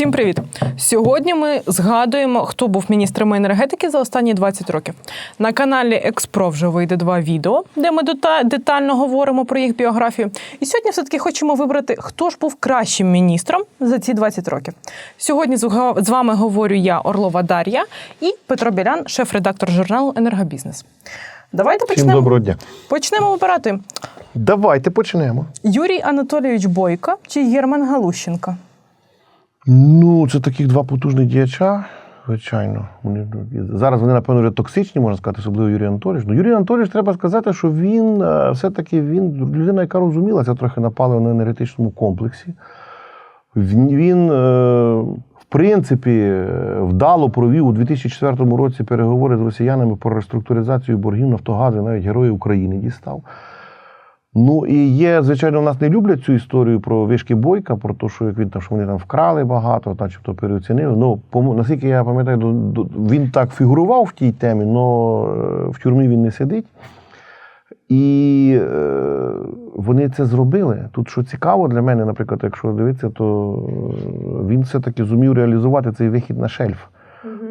Всім привіт! Сьогодні ми згадуємо, хто був міністром енергетики за останні 20 років. На каналі Експро вже вийде два відео, де ми детально говоримо про їх біографію. І сьогодні все-таки хочемо вибрати, хто ж був кращим міністром за ці 20 років. Сьогодні з вами говорю я, Орлова Дар'я, і Петро Білян, шеф-редактор журналу Енергобізнес. Давайте Всім почнемо. доброго дня. Почнемо вибирати Давайте почнемо. Юрій Анатолійович Бойко чи Єрман Галущенко. Ну, це таких два потужних діяча. Звичайно, вони ну, зараз вони, напевно, вже токсичні, можна сказати, особливо Юрій Анатолійович. Ну, Юрій Анатолійович, треба сказати, що він е, все-таки він людина, яка розумілася трохи на паливно-енергетичному комплексі. Він, він е, в принципі, е, вдало провів у 2004 році переговори з росіянами про реструктуризацію боргів Нафтогазу, навіть Герої України дістав. Ну і є, звичайно, у нас не люблять цю історію про вишки Бойка, про те, що як він там, що вони там вкрали багато, начебто переоцінили. Ну, по- наскільки я пам'ятаю, він так фігурував в тій темі, але в тюрмі він не сидить. І е, вони це зробили. Тут що цікаво для мене, наприклад, якщо дивитися, то е, він все-таки зумів реалізувати цей вихід на шельф.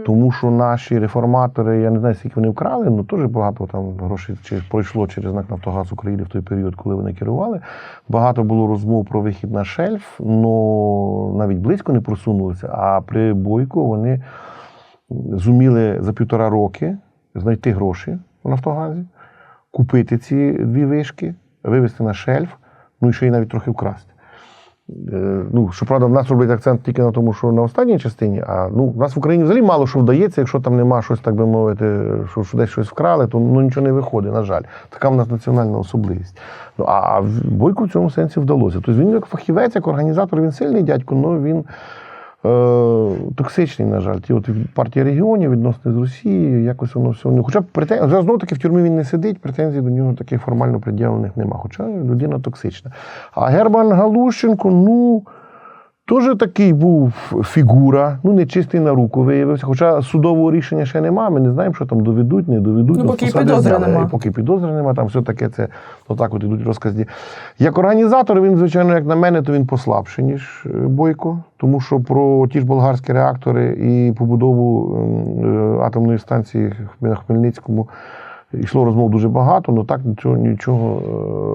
Тому що наші реформатори, я не знаю, скільки вони вкрали, ну теж багато там грошей пройшло через НАК Нафтогаз України в той період, коли вони керували. Багато було розмов про вихід на шельф, але навіть близько не просунулися. А при Бойку вони зуміли за півтора роки знайти гроші в Нафтогазі, купити ці дві вишки, вивезти на шельф, ну і ще й навіть трохи вкрасти. Е, Ну, щоправда, в нас роблять акцент тільки на тому, що на останній частині, а ну, в нас в Україні взагалі мало що вдається, якщо там нема щось, так би мовити, що, що десь щось вкрали, то ну, нічого не виходить, на жаль. Така в нас національна особливість. Ну, а Бойку в цьому сенсі вдалося. Тобто він як фахівець, як організатор, він сильний дядько, але він е, токсичний, на жаль. Ті от партія регіонів відносно з Росією, якось воно все. Ну, хоча претен... знову таки в тюрмі він не сидить, претензій до нього таких формально пред'явлених нема. Хоча людина токсична. А Герман Галущенко, ну. Теж такий був фігура, ну не чистий на руку виявився. Хоча судового рішення ще немає, ми не знаємо, що там доведуть, не доведуть. Ну, поки підозри зняли. нема. І Поки підозри нема, там все таке це отак от ідуть розказні. Як організатор, він, звичайно, як на мене, то він послабший, ніж е, Бойко, тому що про ті ж болгарські реактори і побудову е, атомної станції на Хмельницькому. Йшло розмов дуже багато, але так нічого, нічого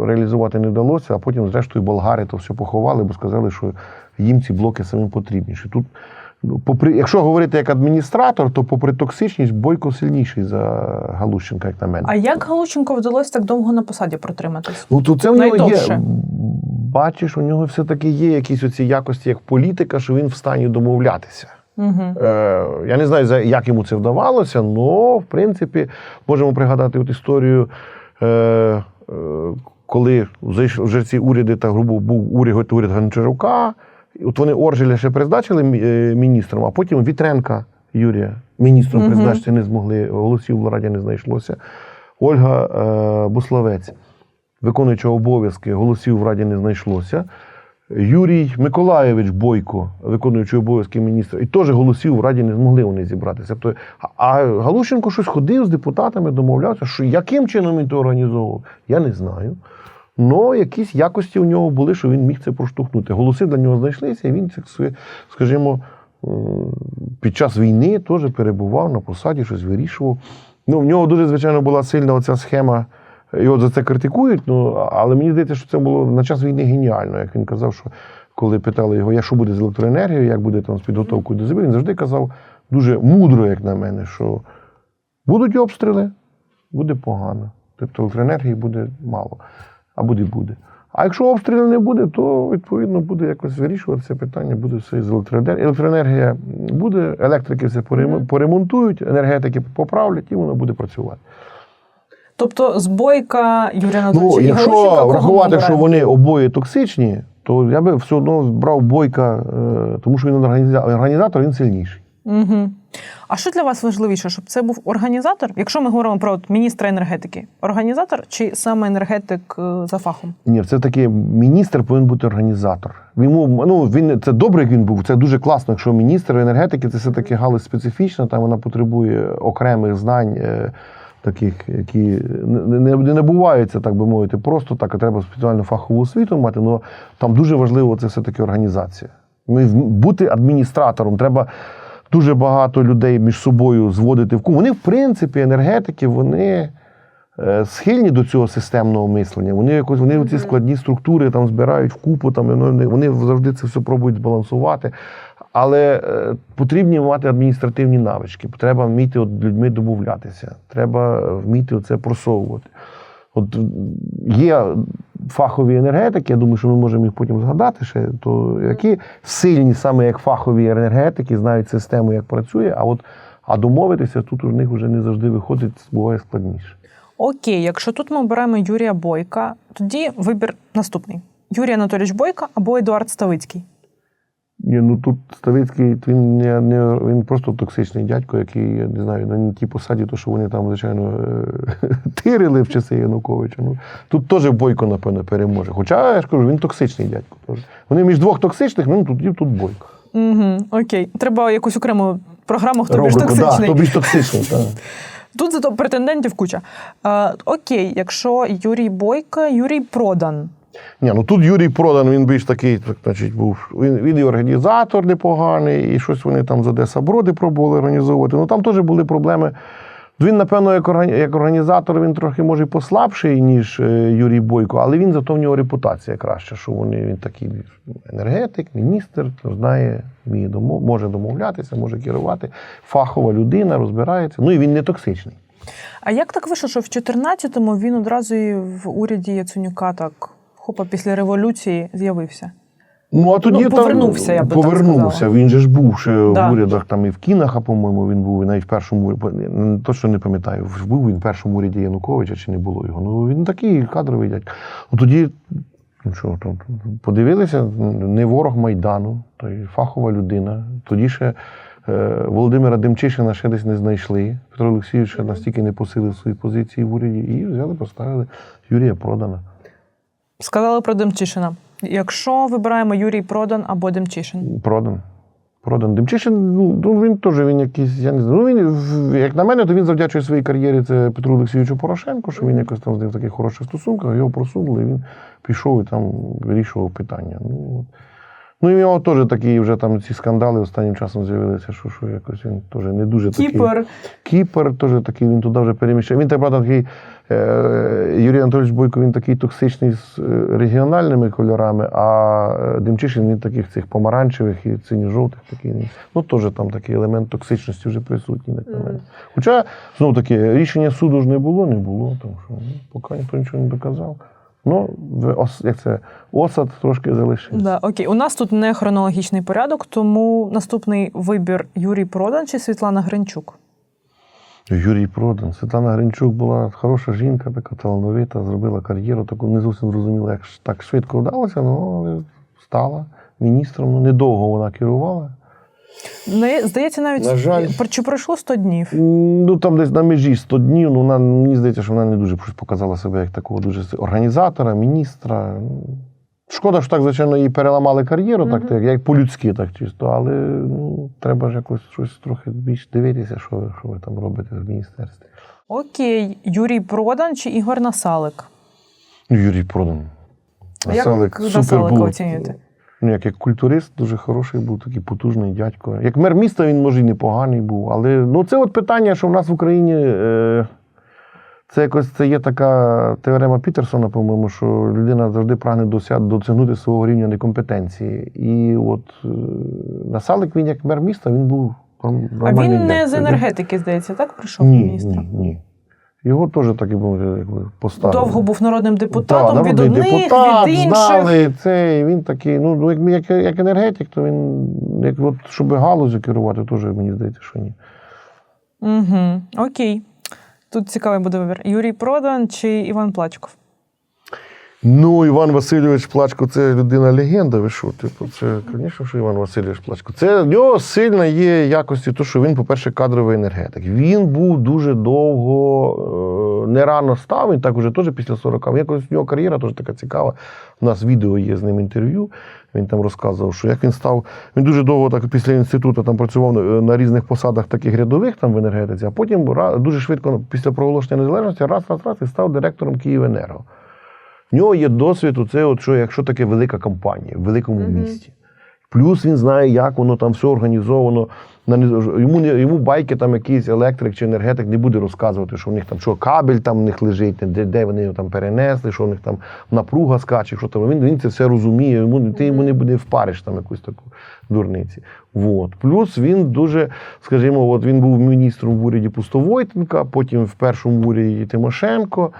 е, реалізувати не вдалося. А потім, зрештою, болгари то все поховали, бо сказали, що їм ці блоки самим потрібніші. Тут, ну, попри, якщо говорити як адміністратор, то попри токсичність, Бойко сильніший за Галущенка, як на мене. А як Галущенко вдалося так довго на посаді протриматись? Ну, то це в нього є. Бачиш, у нього все-таки є якісь оці якості як політика, що він в стані домовлятися. Угу. Е, я не знаю, за- як йому це вдавалося, але, в принципі, можемо пригадати от історію, е, е, коли вже ці уряди, та грубо був уряд, уряд Гончарука, от вони Оржеля ще призначили е, міністром, а потім Вітренка Юрія міністром Мгм. призначити не змогли, голосів в Раді не знайшлося. Ольга е, Буславець, виконуюча обов'язки, голосів в Раді не знайшлося. Юрій Миколаєвич Бойко, виконуючий обов'язки міністра, і теж голосів в Раді не змогли вони зібратися. Тобто, а- а Галущенко щось ходив з депутатами, домовлявся, що яким чином він то організовував, я не знаю. Але якісь якості у нього були, що він міг це проштовхнути. Голоси для нього знайшлися, і він, скажімо, під час війни теж перебував на посаді, щось вирішував. Ну, в нього дуже, звичайно, була сильна оця схема. Його за це критикують, ну, але мені здається, що це було на час війни геніально. Як він казав, що коли питали його, що буде з електроенергією, як буде там з підготовкою до зими, він завжди казав дуже мудро, як на мене, що будуть обстріли, буде погано. Тобто електроенергії буде мало, а буде буде. А якщо обстрілів не буде, то відповідно буде якось вирішуватися питання, буде все з електроенергії. Електроенергія буде, електрики все порем- поремонтують, енергетики поправлять, і воно буде працювати. Тобто з Бойка Юрія Ну, Анатолійовича і якщо Галущенка врахувати, що вони обоє токсичні, то я би все одно брав бойка, е, тому що він організатор, він сильніший. Угу. А що для вас важливіше, щоб це був організатор? Якщо ми говоримо про міністра енергетики, організатор чи саме енергетик е, за фахом? Ні, це таки міністр повинен бути організатор. Йому, ну, він, це добре, як він був. Це дуже класно, якщо міністр енергетики це все-таки галузь специфічна, там вона потребує окремих знань, е, таких, які не, не, не набуваються, так би мовити, просто так, а треба спеціальну фахову освіту мати. але там дуже важливо це все-таки організація. Ми в- бути адміністратором. Треба дуже багато людей між собою зводити в купу. Вони, в принципі, енергетики, вони е, схильні до цього системного мислення. Вони якось вони ці складні структури там збирають в купу, там, вони, вони завжди це все пробують збалансувати. Але е, потрібні мати адміністративні навички. Треба вміти от людьми домовлятися, треба вміти це просовувати. От є фахові енергетики, я думаю, що ми можемо їх потім згадати ще, то які сильні саме як фахові енергетики, знають систему, як працює, а от а домовитися тут у них вже не завжди виходить, буває складніше. Окей, якщо тут ми обираємо Юрія Бойка, тоді вибір наступний: Юрій Анатолійович Бойка або Едуард Ставицький. Ні, ну тут Ставицький, він не, не він просто токсичний дядько, який я не знаю, на тій посаді, то що вони там, звичайно, е, тирили в часи Януковича. Ну тут теж бойко, напевно, переможе. Хоча я ж кажу, він токсичний дядько. теж. Вони між двох токсичних, ну тут і тут бойко. Угу, окей. Треба якусь окрему програму, хто більш Рубрику, да, токсичний. хто більш токсичний. Так. Тут зато претендентів куча. Е, окей, якщо Юрій Бойка, Юрій Продан. Ні, ну тут Юрій Продан, він більш такий, так, значить, був. Він, він і організатор непоганий, і щось вони там з Одеса Броди пробували організовувати. Ну там теж були проблеми. Він, напевно, як, органі- як організатор, він трохи може послабший, ніж е, Юрій Бойко, але він зато в нього репутація краща, що вони, він такий енергетик, міністр, знає, вміє домов, може домовлятися, може керувати. Фахова людина, розбирається. Ну і він не токсичний. А як так вийшло, що в 14-му він одразу і в уряді Яценюка так хопа після революції з'явився? Ну, а тоді Ну, там повернувся, я би так повернувся. сказала. Він же ж був ще Да. в урядах, там і в Кінаха, по-моєму, він був, і навіть в першому уряді. Точно не пам'ятаю, був він в першому уряді Януковича чи не було його. Ну він такий кадровий дядько. Ну тоді. Ну що, там, подивилися, не ворог Майдану, то й фахова людина. Тоді ще е, Володимира Демчишина ще десь не знайшли. Петро Олексійович настільки не посилив свої позиції в уряді, і взяли, поставили Юрія Продана. Сказали про Демчишина. Якщо вибираємо Юрій Продан або Демчишин. Продан. Продан. Демчишин, ну, ну він теж він якийсь, я не знаю. Ну, він, як на мене, то він завдячує своїй кар'єрі це Петру Олексійовичу Порошенку, що він якось там з ним в таких хороших стосунках, його просунули, і він пішов і там вирішував питання. Ну, от. Ну і в нього теж такі вже там ці скандали останнім часом з'явилися, що, що якось він теж не дуже такий. Кіпер. Кіпер теж такий, він туди вже переміщав. Він так правда такий, е, Юрій Анатолійович Бойко, він такий токсичний з е, регіональними кольорами, а е, Демчишин він таких цих помаранчевих і синьо-жовтих такий. Ну, теж там такий елемент токсичності вже присутній, як на мене. Хоча, знову таки, рішення суду ж не було, не було, тому що ну, поки ніхто нічого не доказав. Ну, як це, осад трошки залишився. Да, окей. У нас тут не хронологічний порядок, тому наступний вибір Юрій Продан чи Світлана Гринчук. Юрій Продан. Світлана Гринчук була хороша жінка, така талановита, зробила кар'єру, таку не зовсім зрозуміло, як так швидко вдалося, ну, але стала міністром. Ну, недовго вона керувала. Не, здається, навіть На жаль. Чи пройшло 100 днів. Ну, там десь на межі 100 днів. Ну, вона, мені здається, що вона не дуже показала себе як такого дуже організатора, міністра. Ну, Шкода, що так, звичайно, їй переламали кар'єру, так, так, як по-людськи, так чисто, але ну, треба ж якось щось трохи більш дивитися, що, ви- що ви там робите в міністерстві. Окей, Юрій Продан чи Ігор Насалик? Ну, Юрій Продан. Як Насалик супер Насалика був. оцінюєте? Ну, як, як культурист дуже хороший був, такий потужний дядько. Як мер міста він, може, і непоганий був. Але ну, це от питання, що в нас в Україні. Е, це якось це є така теорема Пітерсона, по-моєму, що людина завжди прагне досягнути свого рівня некомпетенції. І от е, Насалик, він як мер міста, він був А він не дядько. з енергетики, здається, так прийшов Ні, міністром? ні, ні. Його теж так і був якби, поставили. Довго був народним депутатом Так, від одних, депутат, від інших. знали цей. Він такий, ну, ну, як, як, як енергетик, то він, як от, щоб галузю керувати, теж мені здається, що ні. Угу. Окей. Тут цікавий буде вибір. Юрій Продан чи Іван Плачков? Ну, Іван Васильович Плачко це людина легенда. Ви що? Типу, це, звісно, що Іван Васильович Плачко. Це в нього сильна є якості, то, що він, по-перше, кадровий енергетик. Він був дуже довго, е, не рано став, він так уже теж після 40. Якось в нього кар'єра теж така цікава. У нас відео є з ним інтерв'ю. Він там розказував, що як він став. Він дуже довго так після інституту там працював на, на різних посадах таких рядових там в енергетиці, а потім дуже швидко після проголошення незалежності раз, раз, раз і став директором В нього є досвід, оце, от, що якщо таке велика компанія в великому Мгм. місті. Плюс він знає, як воно там все організовано. Йому, не- йому байки там якийсь електрик чи енергетик не буде розказувати, що в них там що кабель там в них лежить, де, де вони його там перенесли, що в них там напруга скаче, що там. Він, він це все розуміє, йому, ти йому не буде впариш там якусь таку дурниці. Вот. Плюс він дуже, скажімо, от він був міністром в уряді Пустовойтенка, потім в першому уряді Тимошенко.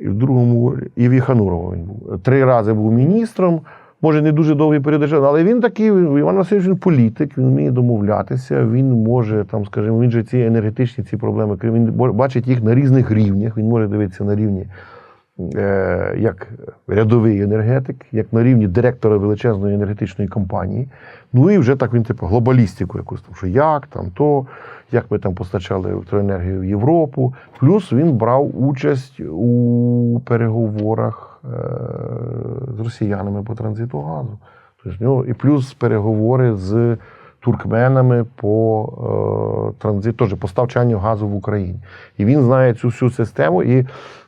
І в другому і в Єханурова він був. Три рази був міністром. Може, не дуже довгий період, але він такий, Іван Васильович, він політик, він вміє домовлятися, він може, там, скажімо, він же ці енергетичні ці проблеми, він бачить їх на різних рівнях. Він може дивитися на рівні як рядовий енергетик, як на рівні директора величезної енергетичної компанії. Ну і вже так він, типу, глобалістику якусь, там, що як там то, як ми там постачали електроенергію в Європу. Плюс він брав участь у переговорах е, з росіянами по транзиту газу. Тобто, і плюс переговори з туркменами по е, транзит, теж поставчанню газу в Україні. І він знає цю всю систему, і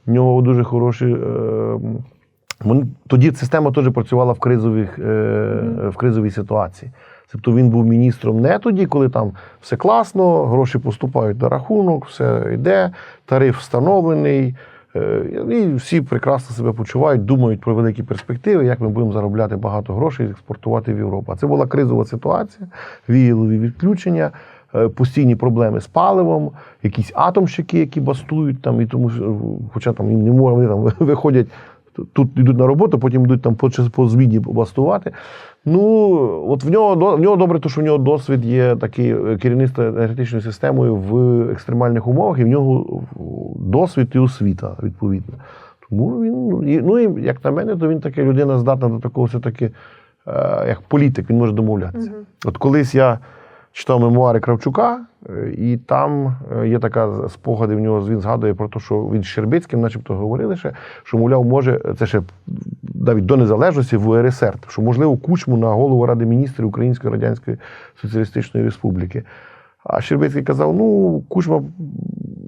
в нього дуже хороші. Е, тоді система теж працювала в, кризових, е, в кризовій ситуації. Тобто він був міністром не тоді, коли там все класно, гроші поступають на рахунок, все йде, тариф встановлений. Е, І всі прекрасно себе почувають, думають про великі перспективи, як ми будемо заробляти багато грошей і експортувати в Європу. А це була кризова ситуація, віялові відключення, е, постійні проблеми з паливом, якісь атомщики, які бастують там, і тому, хоча там їм не можна, вони там виходять тут йдуть на роботу, потім йдуть там по, по зміні бастувати. Ну, от в нього, в нього добре, то, що в нього досвід є такий е, керівництво енергетичною системою в екстремальних умовах, і в нього досвід і освіта, відповідно. Тому він, ну, і, ну і як на мене, то він така людина здатна до такого все-таки, е, як політик, він може домовлятися. От колись я читав мемуари Кравчука, е, і там е, є така спогади в нього, він згадує про те, що він з Щербицьким, начебто, говорили ще, що, мовляв, може, це ще навіть до незалежності в УРСР, що, можливо, кучму на голову Ради міністрів Української Радянської Соціалістичної Республіки. А Щербицький казав: ну, Кучма,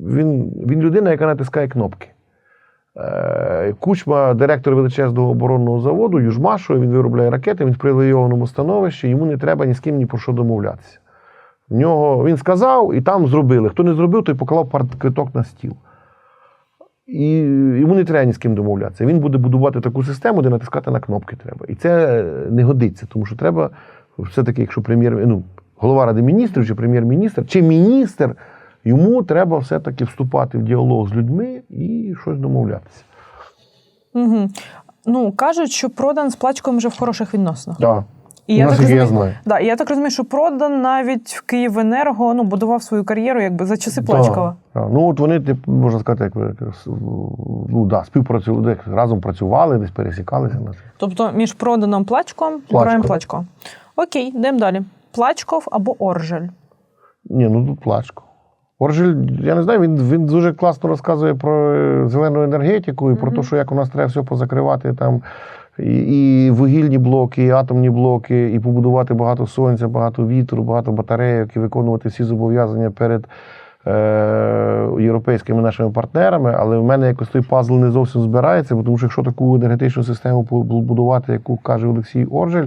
він, він людина, яка натискає кнопки. Е, Кучма, директор величезного оборонного заводу, Южмашу, він виробляє ракети, він в привілейованому становищі, йому не треба ні з ким ні про що домовлятися. В нього він сказав, і там зробили. Хто не зробив, той поклав квиток на стіл. І йому не треба ні з ким домовлятися. Він буде будувати таку систему, де натискати на кнопки треба. І це не годиться, тому що треба все-таки, якщо прем'єр, ну, голова Ради міністрів чи прем'єр-міністр, чи міністр, йому треба все-таки вступати в діалог з людьми і щось домовлятися. Угу. Ну, кажуть, що продан з плачком вже в хороших відносинах. Да. І я, так Наскільки я розумію, знаю. да, і я так розумію, що продан навіть в Київенерго ну, будував свою кар'єру якби за часи Плачкова. Да, да. Ну, от вони, можна сказати, як, ну, да, співпрацювали, разом працювали, десь пересікалися. на це. Тобто між проданом плачком обираємо плачко. Окей, йдемо далі. Плачков або Оржель. Ні, ну тут плачко. Оржель, я не знаю, він, він дуже класно розказує про е, зелену енергетику і про те, що як у нас треба все позакривати там. І, вугільні блоки, і атомні блоки, і побудувати багато сонця, багато вітру, багато батарейок, і виконувати всі зобов'язання перед е, європейськими нашими партнерами. Але в мене якось той пазл не зовсім збирається, тому що якщо таку енергетичну систему побудувати, яку каже Олексій Оржель,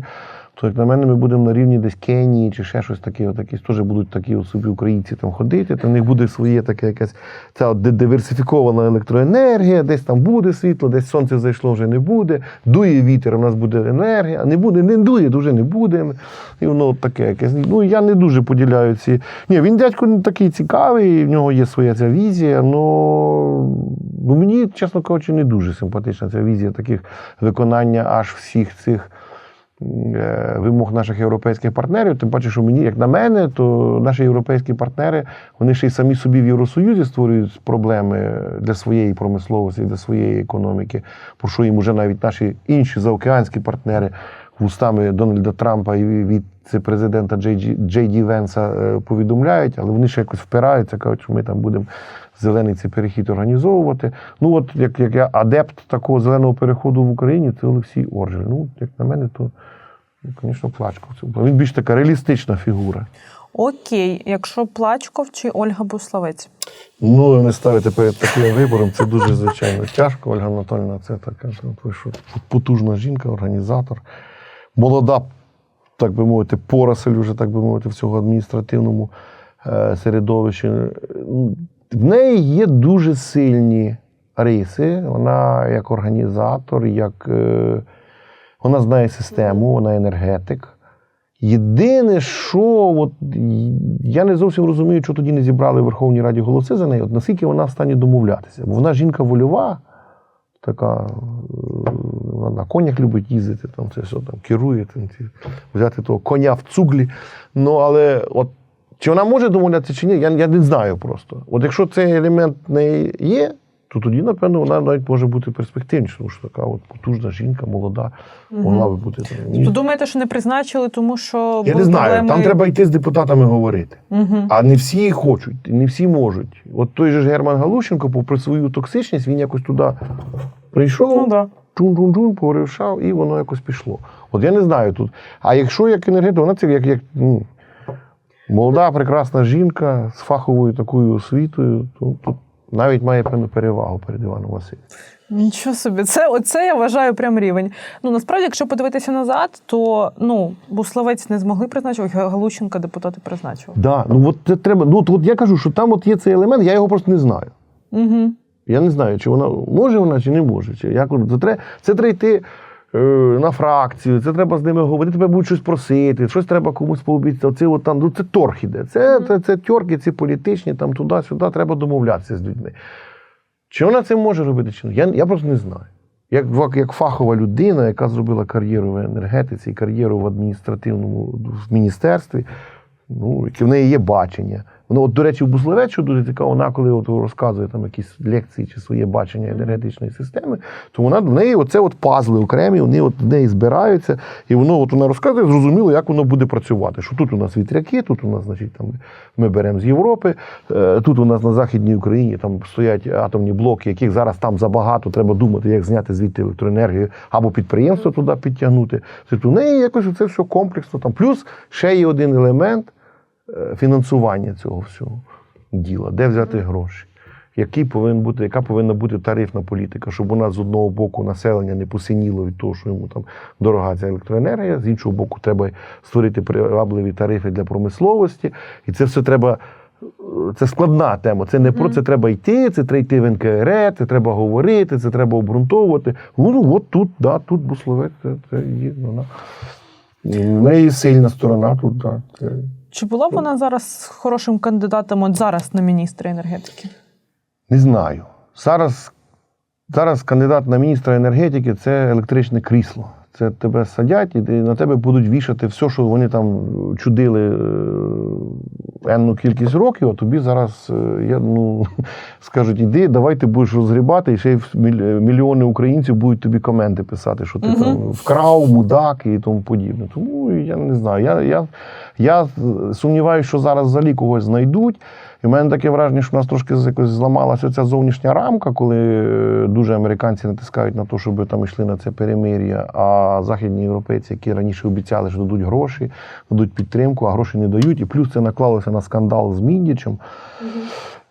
то як на мене, ми будемо на рівні десь Кенії чи ще щось таке. От теж будуть такі собі українці там ходити. Там в них буде своє таке якась ця диверсифікована електроенергія, десь там буде світло, десь сонце зайшло, вже не буде. Дує вітер, у нас буде енергія. Не буде, не дує, дуже не буде. І воно таке якесь. Ну я не дуже поділяю ці. Ні, він дядько такий цікавий, в нього є своя ця візія. Ну, ну мені, чесно кажучи, не дуже симпатична ця візія таких виконання аж всіх цих вимог наших європейських партнерів. Тим паче, що мені, як на мене, то наші європейські партнери вони ще й самі собі в Євросоюзі створюють проблеми для своєї промисловості, для своєї економіки, про що їм уже навіть наші інші заокеанські партнери вустами Дональда Трампа і віце-президента Джей Ді- Венса е, повідомляють, але вони ще якось впираються, кажуть, що ми там будемо зелений цей перехід організовувати. Ну, от як, як я адепт такого зеленого переходу в Україні, це Олексій Оржель. Ну, як на мене, то, ну, звісно, плачко. Він більш така реалістична фігура. Окей, якщо Плачков чи Ольга Буславець. Ну, не ставити перед таким вибором, це дуже звичайно тяжко. Ольга Анатольовна, це така що, потужна жінка, організатор, молода так би мовити, поросель, вже так би мовити, в цього адміністративному е, середовищі. В неї є дуже сильні риси. Вона як організатор, як е, вона знає систему, вона енергетик. Єдине, що от, я не зовсім розумію, що тоді не зібрали в Верховній Раді голоси за неї, от наскільки вона в стані домовлятися. Бо вона жінка вольова, така е, вона на конях любить їздити, там це все там керує, там, взяти того коня в цуглі. Ну, але от чи вона може домовлятися чи ні, я, я не знаю просто. От якщо цей елемент в неї є, то тоді, напевно, вона навіть може бути перспективніша, тому що така от потужна жінка, молода, могла би бути. там, То думаєте, що не призначили, тому що я не знаю, проблеми? там треба йти з депутатами говорити. Угу. А не всі хочуть, не всі можуть. От той же ж Герман Галущенко, попри свою токсичність, він якось туди прийшов, Ну да. чун-чун-чун, порішав, і воно якось пішло. От я не знаю тут. А якщо як енергетик, вона це як, як ну, молода, прекрасна жінка з фаховою такою освітою, то тут навіть має певну перевагу перед Іваном Васильовичем. Нічого собі, це оце я вважаю прям рівень. Ну насправді, якщо подивитися назад, то ну Буславець не змогли призначити, Галущенка депутати призначили. Да, ну от це треба. Ну от, от я кажу, що там от є цей елемент, я його просто не знаю. Угу. Я не знаю, чи вона може вона, чи не може. Чи як це треба, це треба йти на фракцію, це треба з ними говорити, тебе будуть щось просити, щось треба комусь пообіцяти. Оце от там, ну це торг іде. Це, це, це тьорки, ці політичні, там туди-сюди, треба домовлятися з людьми. Чи вона це може робити, чи ні? Я, я просто не знаю. Як, як фахова людина, яка зробила кар'єру в енергетиці і кар'єру в адміністративному в міністерстві, ну, в неї є бачення. Воно, от, до речі, в що дуже цікаво, вона коли от розказує там якісь лекції чи своє бачення енергетичної системи, то вона в неї оце от пазли окремі, вони от в неї збираються, і воно от вона розказує, зрозуміло, як воно буде працювати. Що тут у нас вітряки, тут у нас, значить, там ми беремо з Європи, е, тут у нас на Західній Україні там стоять атомні блоки, яких зараз там забагато, треба думати, як зняти звідти електроенергію, або підприємство туди підтягнути. Тобто у неї якось це все комплексно. Там. Плюс ще є один елемент фінансування цього всього діла, де взяти гроші. Який повинен бути, яка повинна бути тарифна політика, щоб у нас з одного боку населення не посиніло від того, що йому там дорога ця електроенергія, з іншого боку, треба створити привабливі тарифи для промисловості, і це все треба. Це складна тема. Це не про це треба йти, це треба йти в НКР, це треба говорити, це треба обґрунтовувати. Ну, от тут, да, тут Бусловець, це, це є вона. В неї сильна сторона тут, да. Це... Чи була б вона зараз хорошим кандидатом от зараз на міністра енергетики? Не знаю. Зараз, зараз кандидат на міністра енергетики це електричне крісло. Це тебе садять і на тебе будуть вішати все, що вони там чудили е, енну кількість років, а тобі зараз е, я, ну, скажуть, іди, давай ти будеш розгрібати, і ще й мільйони українців будуть тобі коменти писати, що ти Мгм. там вкрав, мудак і тому подібне. Тому я не знаю. Я, я, я сумніваюся, що зараз взагалі когось знайдуть. І в мене таке враження, що в нас трошки якось зламалася ця зовнішня рамка, коли е, дуже американці натискають на те, щоб там йшли на це перемир'я, а західні європейці, які раніше обіцяли, що дадуть гроші, дадуть підтримку, а гроші не дають. І плюс це наклалося на скандал з Міндічем,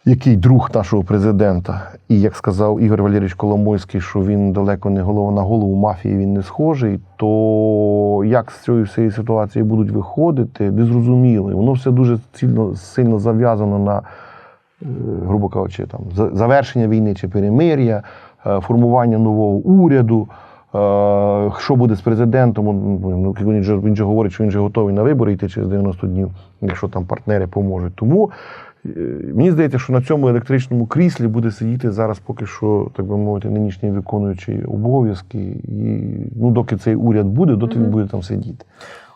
який друг нашого президента. І як сказав Ігор Валерійович Коломойський, що він далеко не голова на голову мафії, він не схожий, то як з цієї всієї ситуації будуть виходити, не зрозуміло. Воно все дуже сильно, сильно зав'язано на, е, грубо кажучи, там, завершення війни чи перемир'я, е, формування нового уряду. е, Що буде з президентом? Ну, Він же, він же говорить, що він же готовий на вибори йти через 90 днів, якщо там партнери поможуть. Тому мені здається, що на цьому електричному кріслі буде сидіти зараз поки що, так би мовити, нинішній виконуючий обов'язки. І ну, доки цей уряд буде, доти він буде там сидіти.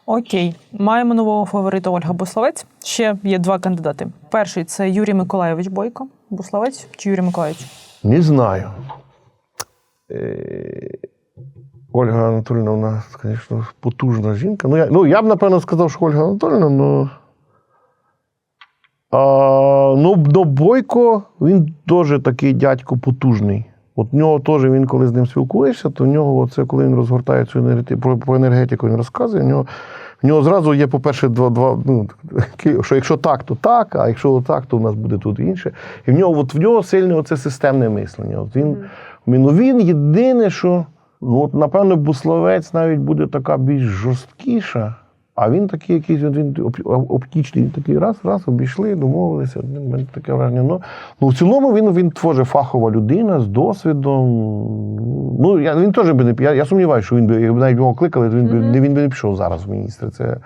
Окей, маємо нового фаворита Ольга Буславець. Ще є два кандидати. Перший це Юрій Миколайович Бойко. Буславець чи Юрій Миколайович? Не знаю. Е, Ольга Анатолійовна, у нас, звісно, потужна жінка. Ну, я, ну, я б, напевно, сказав, що Ольга Анатолійовна, ну. А, ну, ну, Бойко, він теж такий дядько потужний. От в нього теж він, коли з ним спілкуєшся, то в нього, оце, коли він розгортає цю енергетику, про, про енергетику, він розказує, в нього, в нього зразу є, по-перше, два, два, ну, що якщо так, то так, а якщо так, то у нас буде тут інше. І в нього, от, в нього сильне оце системне мислення. От він, він, ну, він єдине, що, ну, от, напевно, Бусловець навіть буде така більш жорсткіша. А він такий якийсь він оп- оптічний, він такий раз, раз, обійшли, домовилися. У мене таке враження. Ну, ну в цілому він, він теж фахова людина з досвідом. Ну, я, він теж би не я, я сумніваюся, що він би, якби навіть його кликали, то він би не він би не пішов зараз в міністри. Це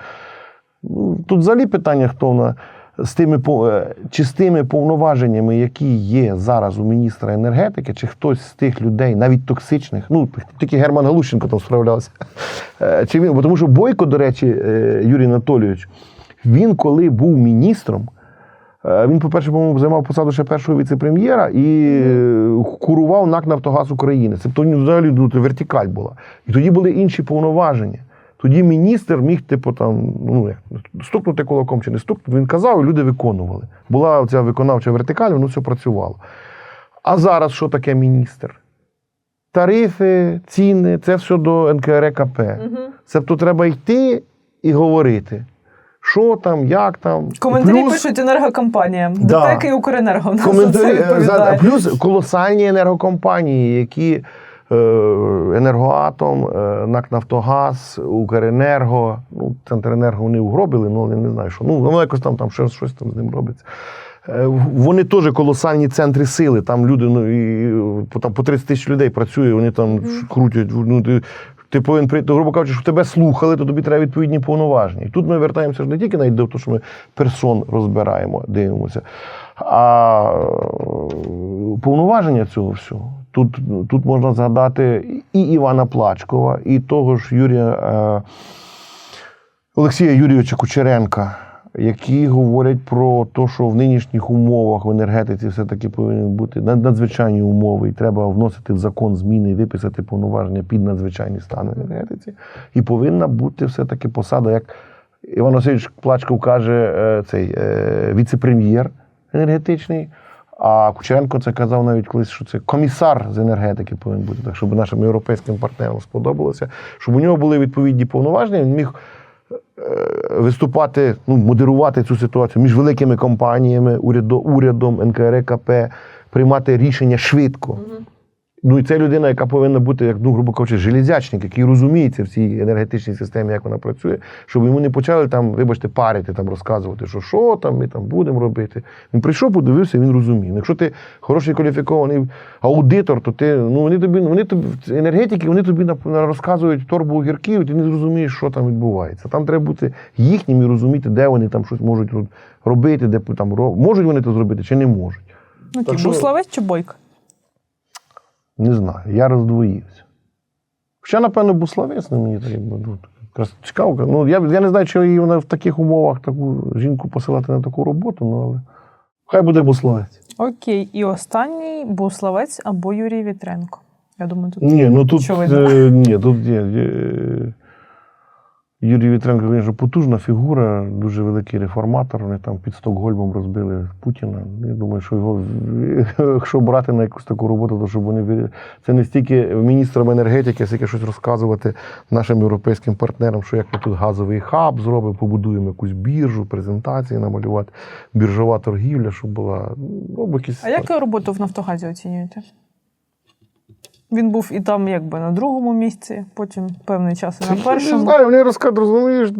ну, тут взагалі питання, хто на з тими е, чи з повноваженнями, які є зараз у міністра енергетики, чи хтось з тих людей, навіть токсичних, ну тільки Герман Галущенко там справлявся. Е, Чи він, бо тому що Бойко, до речі, е, Юрій Анатолійович, він коли був міністром. Він, по-перше, по-моєму, займав посаду ще першого віце-прем'єра і курував НАК Нафтогаз України. Це то взагалі ну, вертикаль була. І тоді були інші повноваження. Тоді міністр міг, типу, там, ну, як, стукнути кулаком чи не стукнути, він казав, і люди виконували. Була ця виконавча вертикаль, воно все працювало. А зараз що таке міністр? Тарифи, ціни, це все до НКРКП. Тобто треба йти і говорити, що там, як там. Коментарі Плюс- пишуть енергокомпаніям. Да. ДТЕК і Укренерго. Коментарі е, плюс колосальні енергокомпанії, які енергоатом, е, НАК Нафтогаз, Укренерго, ну, Центренерго вони угробили, ну але не знаю, що. Ну, воно якось там, там щось, щось там з ним робиться. Е, Вони теж колосальні центри сили. Там люди, ну і там по 30 тисяч людей працює, вони там крутять. Ну, ти, ти повинен прийти, грубо кажучи, щоб тебе слухали, то тобі треба відповідні повноваження. І тут ми вертаємося ж не тільки навіть до того, що ми персон розбираємо, дивимося, а е, повноваження цього всього. Тут, тут можна згадати і Івана Плачкова, і того ж Юрія е, Олексія Юрійовича Кучеренка, які говорять про те, що в нинішніх умовах в енергетиці все-таки повинні бути надзвичайні умови, і треба вносити в закон зміни виписати повноваження під надзвичайний стан в енергетиці. І повинна бути все-таки посада, як Іван Васильович Плачков каже, е, цей е, віце-прем'єр енергетичний. А Кучеренко це казав навіть колись, що це комісар з енергетики повинен бути, так щоб нашим європейським партнерам сподобалося, щоб у нього були відповідні повноваження. Він міг е, виступати, ну, модерувати цю ситуацію між великими компаніями, урядом, НКРКП, приймати рішення швидко. Ну і це людина, яка повинна бути, як ну, грубо кажучи, железячник, який розуміється в цій енергетичній системі, як вона працює, щоб йому не почали там, вибачте, парити, там розказувати, що що там ми там будемо робити. Він прийшов, подивився, він розумів. Якщо ти хороший кваліфікований аудитор, то ти ну вони тобі, вони тобі енергетики, вони тобі розказують торбу огірків, і ти не зрозумієш, що там відбувається. Там треба бути їхнім і розуміти, де вони там щось можуть робити, де там можуть вони це зробити чи не можуть. Ну, що- Буславець чи Бойко? Не знаю, я роздвоївся. Хоча, напевно, Буславець мені так ну, цікаво. Ну, я, я не знаю, чи її вона в таких умовах таку жінку посилати на таку роботу, ну, але хай буде Буславець. Окей, і останній Буславець або Юрій Вітренко. Я думаю, тут Ні, ну тут, е, ні, тут є, є, е, Юрій Вітренко, звісно, потужна фігура, дуже великий реформатор. Вони там під Стокгольмом розбили Путіна. Я думаю, що його, якщо брати на якусь таку роботу, то щоб вони це не стільки міністрам енергетики, скільки щось розказувати нашим європейським партнерам, що як ми тут газовий хаб зробимо, побудуємо якусь біржу, презентації намалювати, біржова торгівля, щоб була. Ну, якісь А як роботу в Нафтогазі оцінюєте? Він був і там якби на другому місці, потім певний час і на Я не першому. знаю, вони розказують, розумієш,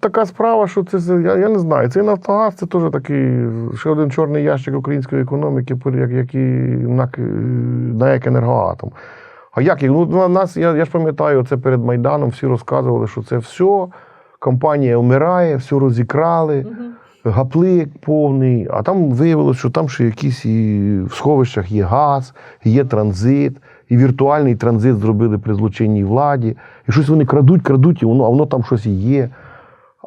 така справа, що це, я, я не знаю. Цей Нафтогаз це теж такий ще один чорний ящик української економіки, як, як і НАК, е, НАЕК енергоатом. А як їх? Ну, нас, я, я ж пам'ятаю, це перед Майданом всі розказували, що це все, компанія вмирає, все розікрали, гаплик повний, а там виявилося, що там ще якісь і в сховищах є газ, є транзит, і віртуальний транзит зробили при злочинній владі. І щось вони крадуть, крадуть, і воно, а воно там щось і є.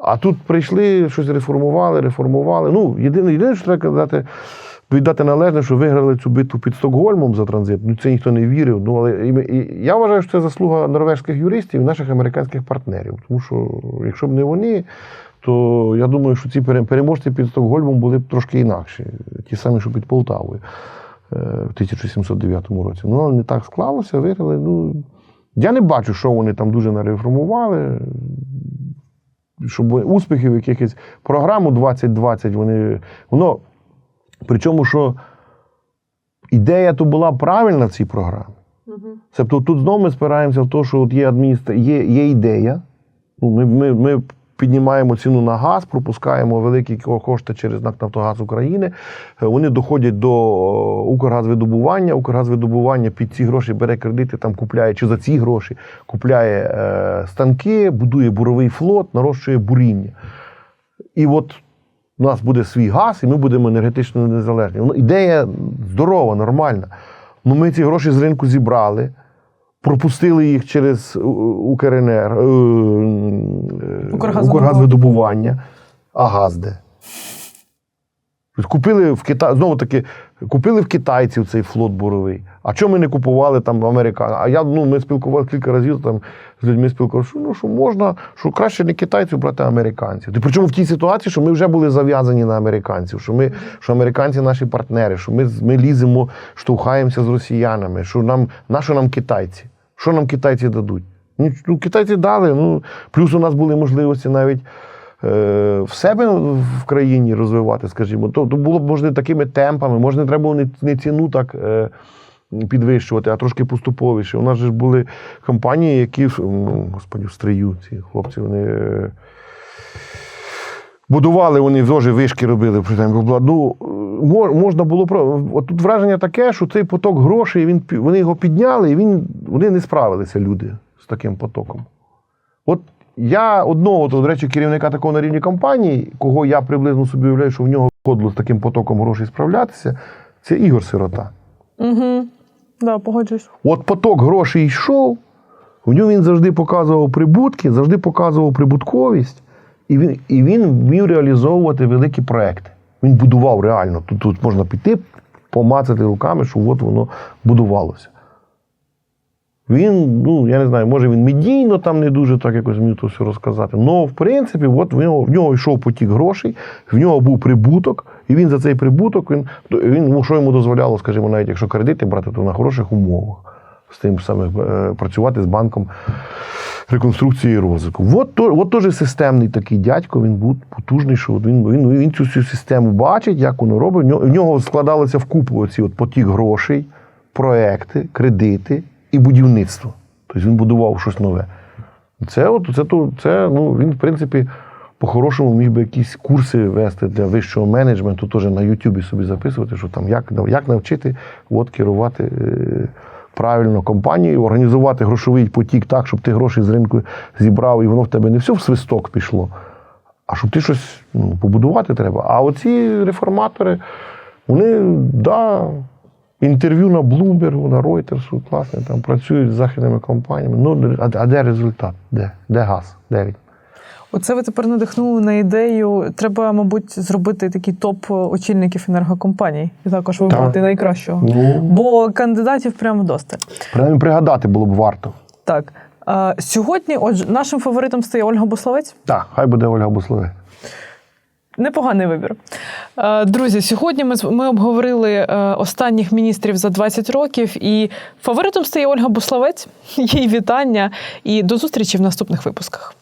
А тут прийшли, щось реформували, реформували. Ну, єдине, єдине, що треба казати, віддати належне, що виграли цю битву під Стокгольмом за транзит. Ну, це ніхто не вірив. Ну, але і, і, я вважаю, що це заслуга норвезьких юристів і наших американських партнерів. Тому що, якщо б не вони, то я думаю, що ці переможці під Стокгольмом були б трошки інакші, ті самі, що під Полтавою в 1709 році. Ну, не так склалося, виграли. Ну, я не бачу, що вони там дуже нареформували. Щоб успіхів якихось програму 2020 вони. Воно. Причому, що ідея то була правильна в цій програмі. Тобто тут знову ми спираємося в те, що от є, адміністра... є, є ідея. Ну, ми, ми, ми піднімаємо ціну на газ, пропускаємо великі кошти через НАК Нафтогаз України. Е, Вони доходять до е, Укргазвидобування. Укргазвидобування під ці гроші бере кредити, там купляє чи за ці гроші купляє е, станки, будує буровий флот, нарощує буріння. І от у нас буде свій газ, і ми будемо енергетично незалежні. Ну, ідея здорова, нормальна. Ну, ми ці гроші з ринку зібрали, пропустили їх через УКРНР, е, е, Укргазвидобування. А газ де? Купили в Кита... знову таки, купили в китайців цей флот буровий. А чому ми не купували там американ? А я ну, ми спілкувалися кілька разів там з людьми спілкувалися, що, ну, що можна, що краще не китайців брати а американців. Причому в тій ситуації, що ми вже були зав'язані на американців, що ми, що американці наші партнери, що ми, ми ліземо, штовхаємося з росіянами, що нам, на що нам китайці? Що нам китайці дадуть? Ну, ну, китайці дали. Ну, плюс у нас були можливості навіть е, в себе в країні розвивати, скажімо, то, то було б можливо такими темпами. можна треба було не, не ціну так е, підвищувати, а трошки поступовіше. У нас ж були компанії, які господі, в стрию, ці хлопці, вони. е, Будували вони теж вишки робили Ну, можна було. От тут враження таке, що цей поток грошей, він, вони його підняли, і він, вони не справилися, люди, з таким потоком. От я одного, то, до речі, керівника такого на рівні компанії, кого я приблизно собі уявляю, що в нього виходило з таким потоком грошей справлятися, це Ігор Сирота. Угу. Да, погоджуюсь. От поток грошей йшов, в ньому він завжди показував прибутки, завжди показував прибутковість, і він, і він вмів реалізовувати великі проекти. Він будував реально. Тут, тут можна піти, помацати руками, що от воно будувалося. Він, ну, я не знаю, може він медійно там не дуже так якось вмів то все розказати. Але, в принципі, от в нього, в нього йшов потік грошей, в нього був прибуток, і він за цей прибуток, він, він ну, що йому дозволяло, скажімо, навіть якщо кредити брати, то на хороших умовах з тим саме е, працювати з банком реконструкції і розвитку. От, то- от теж системний такий дядько, він був потужний, що він, він, він цю всю систему бачить, як воно робить. В нього, в нього складалося в купу оці от потік грошей, проекти, кредити і будівництво. Тобто він будував щось нове. Це, от, це, це ну, він, в принципі, по-хорошому міг би якісь курси вести для вищого менеджменту, теж на Ютубі собі записувати, що там як, як навчити от, керувати е, правильно компанією, організувати грошовий потік так, щоб ти гроші з ринку зібрав, і воно в тебе не все в свисток пішло, а щоб ти щось ну, побудувати треба. А оці реформатори, вони, да, інтерв'ю на Bloomberg, на Reuters, класне, там працюють з західними компаніями. Ну, а, а де результат? Де? Де газ? Де він? Оце ви тепер надихнули на ідею. Треба, мабуть, зробити такий топ очільників енергокомпаній і також вибрати Так. найкращого. Ну, Бо кандидатів прямо достатньо. принаймні пригадати було б варто. Так. А, сьогодні, отже, нашим фаворитом стає Ольга Буславець. Так, хай буде Ольга Буслове. Непоганий вибір. Друзі, сьогодні ми, ми обговорили е, останніх міністрів за 20 років, і фаворитом стає Ольга Буславець. Їй вітання і до зустрічі в наступних випусках.